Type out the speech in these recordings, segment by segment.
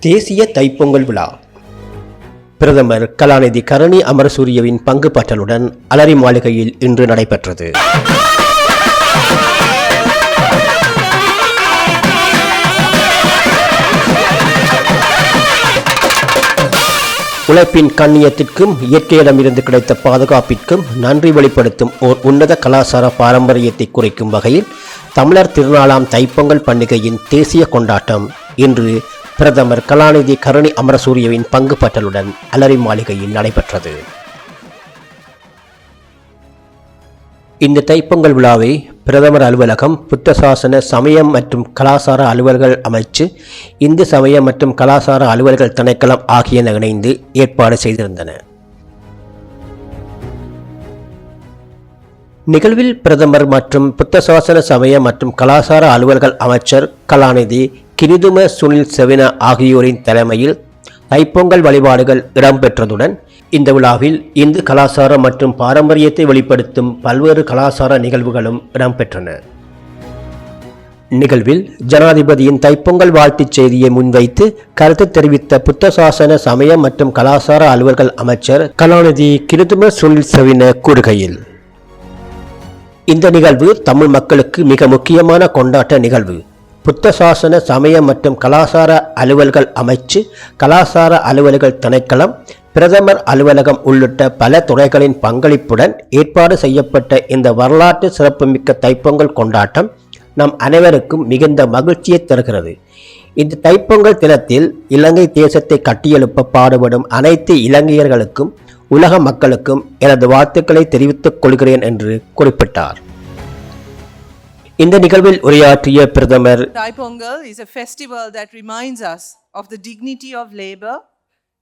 தேசிய தைப்பொங்கல் விழா. பிரதமர் கலாநிதி கருணி அமரசூரியவின் பங்கு பற்றலுடன் அலரி மாளிகையில் இன்று நடைபெற்றது. உழைப்பின் கண்ணியத்திற்கும் இயற்கையிடமிருந்து கிடைத்த பாதுகாப்பிற்கும் நன்றி வெளிப்படுத்தும் ஓர் உன்னத கலாச்சார பாரம்பரியத்தை குறைக்கும் வகையில் தமிழர் திருநாளாம் தைப்பொங்கல் பண்டிகையின் தேசிய கொண்டாட்டம் இன்று பிரதமர் கலாநிதி கருணி அமரசூரியவின் பங்கு பற்றலுடன் அலரி மாளிகையில் நடைபெற்றது. இந்த தைப்பொங்கல் விழாவை பிரதமர் அலுவலகம் புத்த சாசன சமயம் மற்றும் கலாசார அலுவல்கள் அமைச்சு இந்து சமயம் மற்றும் கலாசார அலுவல்கள் திணைக்களம் ஆகியன இணைந்து ஏற்பாடு செய்திருந்தன. நிகழ்வில் பிரதமர் மற்றும் புத்த சாசன சமய மற்றும் கலாசார அலுவல்கள் அமைச்சர் கலாநிதி கிரிதும சுனில் செவின ஆகியோரின் தலைமையில் தைப்பொங்கல் வழிபாடுகள் இடம்பெற்றதுடன் இந்த விழாவில் இந்து கலாச்சாரம் மற்றும் பாரம்பரியத்தை வெளிப்படுத்தும் பல்வேறு கலாசார நிகழ்வுகளும் இடம்பெற்றன. நிகழ்வில் ஜனாதிபதியின் தைப்பொங்கல் வாழ்த்துச் செய்தியை முன்வைத்து கருத்து தெரிவித்த புத்த சாசன சமய மற்றும் கலாசார அலுவல்கள் அமைச்சர் கலாநிதி கிருதும சுனில் செவின கூறுகையில் இந்த நிகழ்வு தமிழ் மக்களுக்கு மிக முக்கியமான கொண்டாட்ட நிகழ்வு. புத்த சாசன சமய மற்றும் கலாசார அலுவல்கள் அமைச்சு கலாசார அலுவல்கள் திணைக்களம் பிரதமர் அலுவலகம் உள்ளிட்ட பல துறைகளின் பங்களிப்புடன் ஏற்பாடு செய்யப்பட்ட இந்த வரலாற்று சிறப்புமிக்க தைப்பொங்கல் கொண்டாட்டம் நம் அனைவருக்கும் மிகுந்த மகிழ்ச்சியை தருகிறது. இந்த தைப்பொங்கல் தினத்தில் இலங்கை தேசத்தை கட்டியெழுப்ப பாடுபடும் அனைத்து இலங்கையர்களுக்கும் உலக மக்களுக்கும் எனது வாழ்த்துக்களை தெரிவித்துக் கொள்கிறேன் என்று குறிப்பிட்டார். இந்த நிகழ்வில் உரையாற்றிய பிரதமர் Thai is a festival that reminds us of the dignity of labor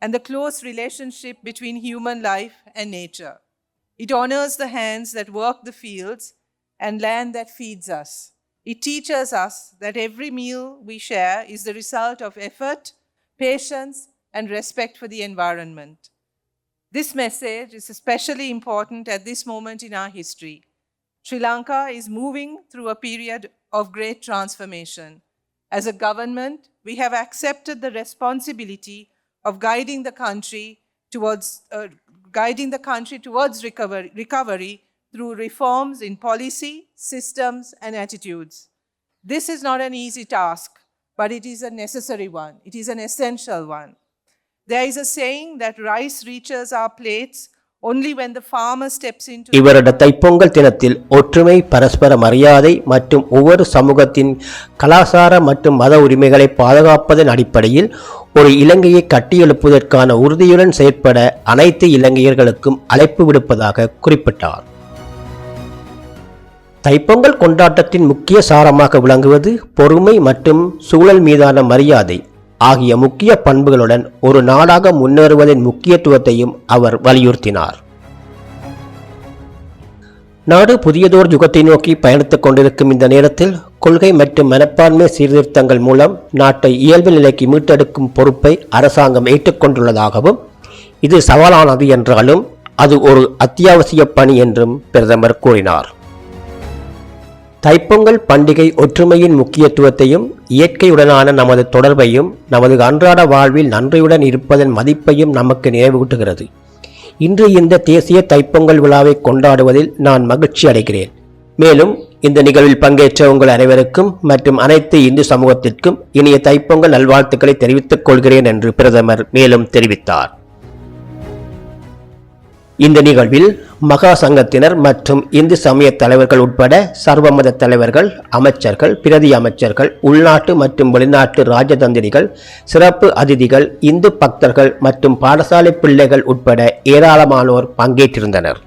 and the close relationship between human life and nature. It honors the hands that work the fields and land that feeds us. It teaches us that every meal we share is the result of effort, patience, and respect for the environment. This message is especially important at this moment in our history. Sri Lanka is moving through a period of great transformation. As a government, we have accepted the responsibility of guiding the country towards uh, guiding the country towards recovery, recovery through reforms in policy, systems, and attitudes. This is not an easy task, but it is a necessary one. It is an essential one. There is a saying that rice reaches our plates only when இவரது தைப்பொங்கல் தினத்தில் ஒற்றுமை பரஸ்பர மரியாதை மற்றும் ஒவ்வொரு சமூகத்தின் கலாசார மற்றும் மத உரிமைகளை பாதுகாப்பதன் அடிப்படையில் ஒரு இலங்கையை கட்டியெழுப்புவதற்கான உறுதியுடன் செயற்பட அனைத்து இலங்கையர்களுக்கும் அழைப்பு விடுப்பதாக குறிப்பிட்டார். தைப்பொங்கல் கொண்டாட்டத்தின் முக்கிய சாரமாக விளங்குவது பொறுமை மற்றும் சூழல் மீதான மரியாதை ஆகிய முக்கிய பண்புகளுடன் ஒரு நாடாக முன்னேறுவதன் முக்கியத்துவத்தையும் அவர் வலியுறுத்தினார். நாடு புதியதோர் யுகத்தை நோக்கி பயணித்துக் கொண்டிருக்கும் இந்த நேரத்தில் கொள்கை மற்றும் மனப்பான்மை சீர்திருத்தங்கள் மூலம் நாட்டை இயல்பு நிலைக்கு மீட்டெடுக்கும் பொறுப்பை அரசாங்கம் ஏற்றுக்கொண்டுள்ளதாகவும் இது சவாலானது என்றாலும் அது ஒரு அத்தியாவசிய பணி என்றும் பிரதமர் கூறினார். தைப்பொங்கல் பண்டிகை ஒற்றுமையின் முக்கியத்துவத்தையும் இயற்கையுடனான நமது தொடர்பையும் நமது அன்றாட வாழ்வில் நன்றியுடன் இருப்பதன் மதிப்பையும் நமக்கு நினைவூட்டுகிறது. இன்று இந்த தேசிய தைப்பொங்கல் விழாவை கொண்டாடுவதில் நான் மகிழ்ச்சி அடைகிறேன். மேலும் இந்த நிகழ்வில் பங்கேற்ற உங்கள் அனைவருக்கும் மற்றும் அனைத்து இந்து சமூகத்திற்கும் இனிய தைப்பொங்கல் நல்வாழ்த்துக்களை தெரிவித்துக் கொள்கிறேன் என்று பிரதமர் மேலும் தெரிவித்தார். இந்த நிகழ்வில் மகா சங்கத்தினர் மற்றும் இந்து சமய தலைவர்கள் உட்பட சர்வமத தலைவர்கள் அமைச்சர்கள் பிரதி அமைச்சர்கள் உள்நாட்டு மற்றும் வெளிநாட்டு ராஜதந்திரிகள் சிறப்பு அதிதிகள் இந்து பக்தர்கள் மற்றும் பாடசாலை பிள்ளைகள் உட்பட ஏராளமானோர் பங்கேற்றிருந்தனர்.